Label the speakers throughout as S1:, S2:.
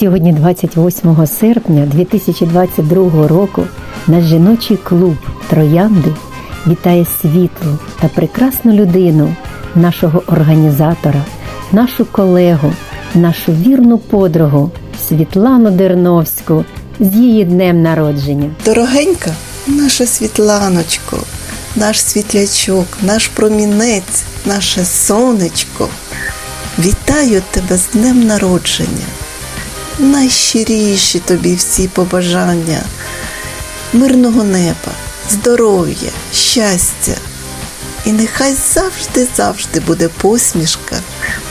S1: Сьогодні, 28 серпня 2022 року, наш жіночий клуб Троянди вітає світлу та прекрасну людину, нашого організатора, нашу колегу, нашу вірну подругу Світлану Дерновську з її днем народження.
S2: Дорогенька, наша Світланочко, наш світлячок, наш промінець, наше сонечко. Вітаю тебе з днем народження. Найщиріші тобі всі побажання, мирного неба, здоров'я, щастя. І нехай завжди-завжди буде посмішка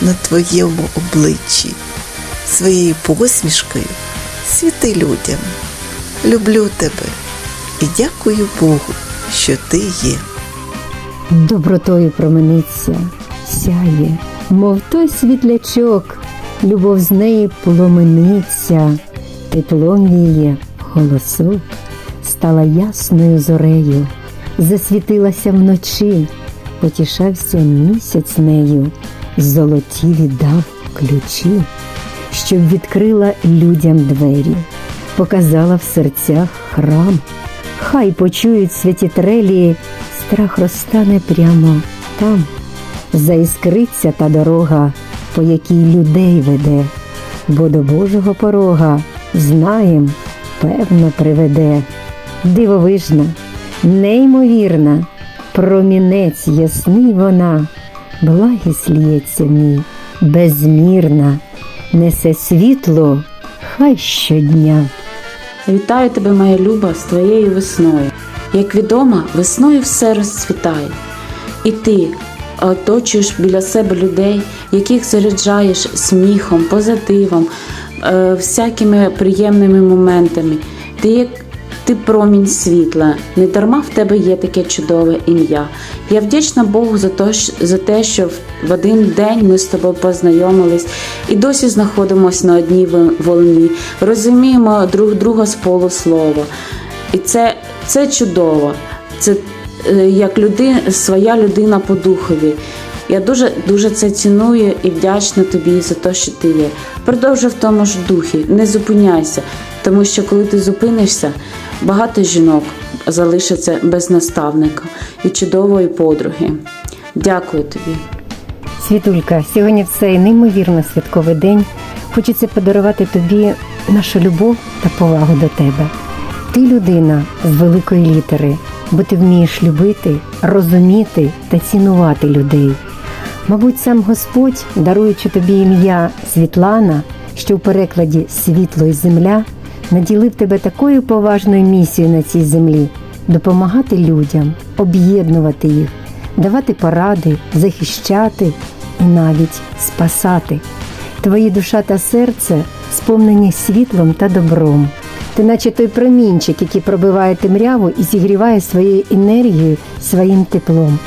S2: на твоєму обличчі. Своєю посмішкою світи людям. Люблю тебе і дякую Богу, що ти є.
S1: Добротою промениться, сяє, мов той світлячок, любов з неї пломениться, теплом віє голосок, стала ясною зорею, засвітилася вночі, потішався місяць нею, золоті віддав ключі, щоб відкрила людям двері, показала в серцях храм. Хай почують святі трелі, страх розтане прямо там. Заіскриться та дорога, по якій людей веде, бо до Божого порога знаєм, певно приведе. Дивовижна, неймовірна, промінець ясний вона, благість лється мій, безмірна, несе світло, хай щодня.
S3: Вітаю тебе, моя люба, з твоєю весною. Як відомо, весною все розцвітає. І ти оточуєш біля себе людей, яких заряджаєш сміхом, позитивом, е, всякими приємними моментами. Ти як ти промінь світла, не дарма в тебе є таке чудове ім'я. Я вдячна Богу за те, за те, що в- в один день ми з тобою познайомились і досі знаходимося на одній волні, розуміємо друг друга з полуслова. І це, це чудово. Це е, як людина, своя людина по духові. Я дуже дуже це ціную і вдячна тобі за те, що ти є. Продовжуй в тому ж духі, не зупиняйся, тому що коли ти зупинишся, багато жінок залишаться без наставника і чудової подруги. Дякую тобі.
S1: Світулька, сьогодні в цей неймовірно святковий день хочеться подарувати тобі нашу любов та повагу до тебе. Ти людина з великої літери, бо ти вмієш любити, розуміти та цінувати людей. Мабуть, сам Господь, даруючи тобі ім'я Світлана, що в перекладі світло і земля, наділив тебе такою поважною місією на цій землі допомагати людям, об'єднувати їх, давати поради, захищати і навіть спасати. Твої душа та серце сповнені світлом та добром. Ти наче той промінчик, який пробиває темряву і зігріває своєю енергією, своїм теплом.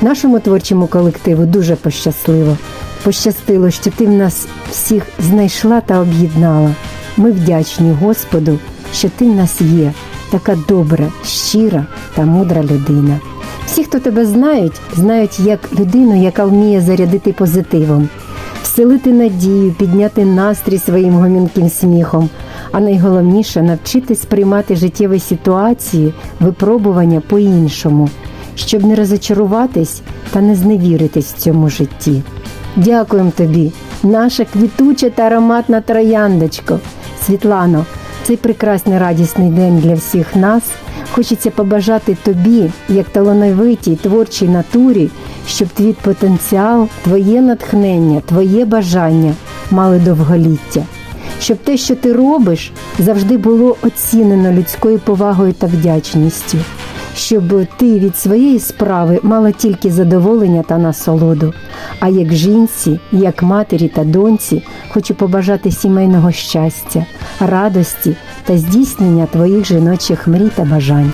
S1: Нашому творчому колективу дуже пощасливо. Пощастило, що ти в нас всіх знайшла та об'єднала. Ми вдячні Господу, що ти в нас є, така добра, щира та мудра людина. Всі, хто тебе знають, знають як людину, яка вміє зарядити позитивом, вселити надію, підняти настрій своїм гомінким сміхом, а найголовніше навчитись сприймати життєві ситуації, випробування по-іншому, щоб не розочаруватись та не зневіритись в цьому житті. Дякуємо тобі, наша квітуча та ароматна трояндочко. Світлано, цей прекрасний радісний день для всіх нас. Хочеться побажати тобі, як талановитій творчій натурі, щоб твій потенціал, твоє натхнення, твоє бажання мали довголіття. Щоб те, що ти робиш, завжди було оцінено людською повагою та вдячністю. Щоб ти від своєї справи мала тільки задоволення та насолоду. А як жінці, як матері та доньці, хочу побажати сімейного щастя, радості та здійснення твоїх жіночих мрій та бажань.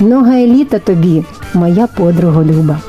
S1: Много еліта тобі, моя подруга Люба.